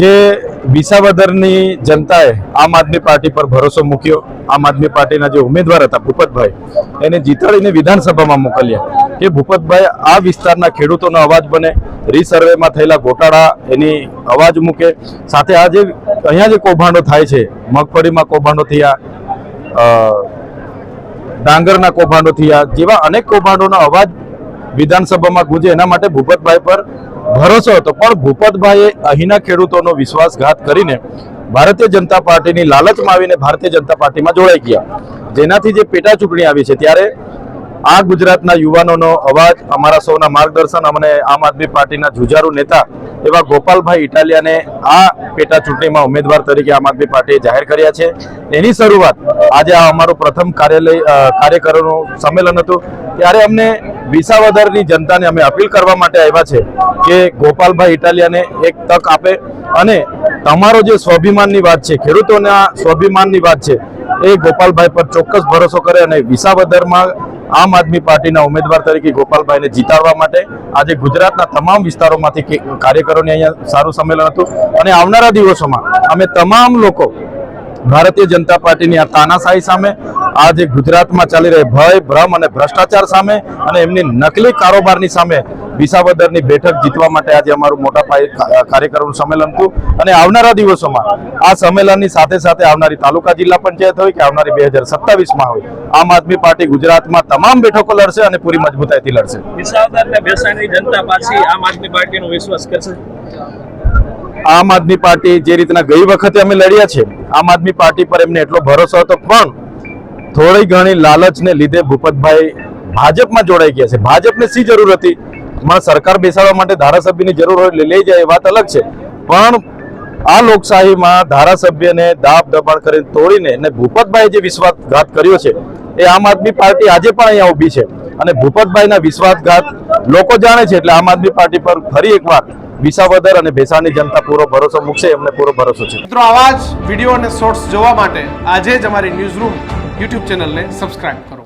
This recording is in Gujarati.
જે વિસાવદરની જનતાએ આમ આદમી પાર્ટી પર ભરોસો મૂક્યો, આમ આદમી પાર્ટીના જે ઉમેદવાર હતા ભૂપતભાઈ, એને જીતાડીને વિધાનસભામાં મોકલ્યા. કે ભૂપતભાઈ, આ વિસ્તારના ખેડૂતોનો અવાજ બને, રીસર્વેમાં થયેલા ગોટાળા એની અવાજ મૂકે. સાથે આ જે અહીંયા જે કૌભાંડો થાય છે, મગફળીમાં કૌભાંડો થયા ડાંગરના કૌભાંડો થયા, જેવા અનેક કૌભાંડોનો અવાજ વિધાનસભામાં ગુંજે. એના માટે ભૂપતભાઈ પર ભરોસો હતો. પણ ભૂપતભાઈએ અહીંના ખેડૂતોનો વિશ્વાસઘાત કરીને ભારતીય જનતા પાર્ટીની લાલચમાં આવીને ભારતીય જનતા પાર્ટીમાં જોડાઈ ગયા. જેનાથી જે પેટા ચૂંટણી આવી છે, ત્યારે આ ગુજરાતના યુવાનોનો અવાજ, અમારા સૌના માર્ગદર્શન, અમને આમ આદમી પાર્ટીના જુજારુ નેતા એવા ગોપાલભાઈ ઇટાલિયાને આ પેટા ચૂંટણીમાં ઉમેદવાર તરીકે આમ આદમી પાર્ટીએ જાહેર કર્યા છે. એની શરૂઆત આજે આ અમારું પ્રથમ કાર્યાલય કાર્યકરોનું સંમેલન હતું. ત્યારે અમને વિસાવદરની જનતાને અમે અપીલ કરવા માટે આવ્યા છે કે ગોપાલભાઈ ઇટાલિયાને એક તક આપે અને તમારો જે સ્વાભિમાનની વાત છે, ખેડૂતોના સ્વાભિમાનની વાત છે, એ ગોપાલભાઈ પર ચોક્કસ ભરોસો કરે અને વિસાવદરમાં આમ આદમી પાર્ટીના ઉમેદવાર તરીકે ગોપાલભાઈને જીતાડવા માટે આજે ગુજરાતના તમામ વિસ્તારોમાંથી કાર્યકરોને અહીંયા સારું સંમેલન હતું. અને આવનારા દિવસોમાં અમે તમામ લોકો ભારતીય જનતા પાર્ટીની આ તાનાશાહી સામે, આ જે ગુજરાતમાં ચાલી રહી ભય, ભ્રમ અને ભ્રષ્ટાચાર સામે અને એમની નકલી કારોબારની સામે વિસાવદરની બેઠક જીતવા માટે આજે અમારું મોટા પાયે કા- કાર્યકરોનું સંમેલન હતું. અને આવનારા દિવસોમાં આ સંમેલનની સાથે સાથે આવનારી તાલુકા જિલ્લા પંચાયત હોય કે આવનારી બે હજાર સત્તાવીસમાં હોય, આમ આદમી પાર્ટી ગુજરાતમાં તમામ બેઠકો લડશે અને પૂરી મજબૂતાઈથી લડશે. વિસાવદર જનતા પાસે આમ આદમી પાર્ટીનો વિશ્વાસ કરશે? આમ આદમી પાર્ટી જે રીતના ગઈ વખતે અમે લડ્યા છે, આમ આદમી પાર્ટી પર એમને એટલો ભરોસો હતો, પણ થોડી ઘણી લાલચને લીધે ભૂપતભાઈ ભાજપમાં જોડાઈ ગયા છે. ભાજપને શી જરૂર હતી? હમણાં સરકાર બેસાડવા માટે ધારાસભ્યની જરૂર હોય લઈ જાય એ વાત અલગ છે. પણ આ લોકશાહીમાં ધારાસભ્યને દાબ દબાણ કરીને તોડીને અને ભૂપતભાઈ જે વિશ્વાસઘાત કર્યો છે, એ આમ આદમી પાર્ટી આજે પણ અહીંયા ઊભી છે. અને ભૂપતભાઈના વિશ્વાસઘાત લોકો જાણે છે એટલે આમ આદમી પાર્ટી પર ફરી એકવાર વિસાવદર અને ભેસાની જનતા પૂરો ભરોસો મૂકશે, એમને પૂરો ભરોસો છે. મિત્રો, આવા જ વીડિયો અને શોર્ટ્સ જોવા માટે આજે જ અમારી ન્યૂઝ રૂમ યુટ્યુબ ચેનલને સબસ્ક્રાઇબ કરો.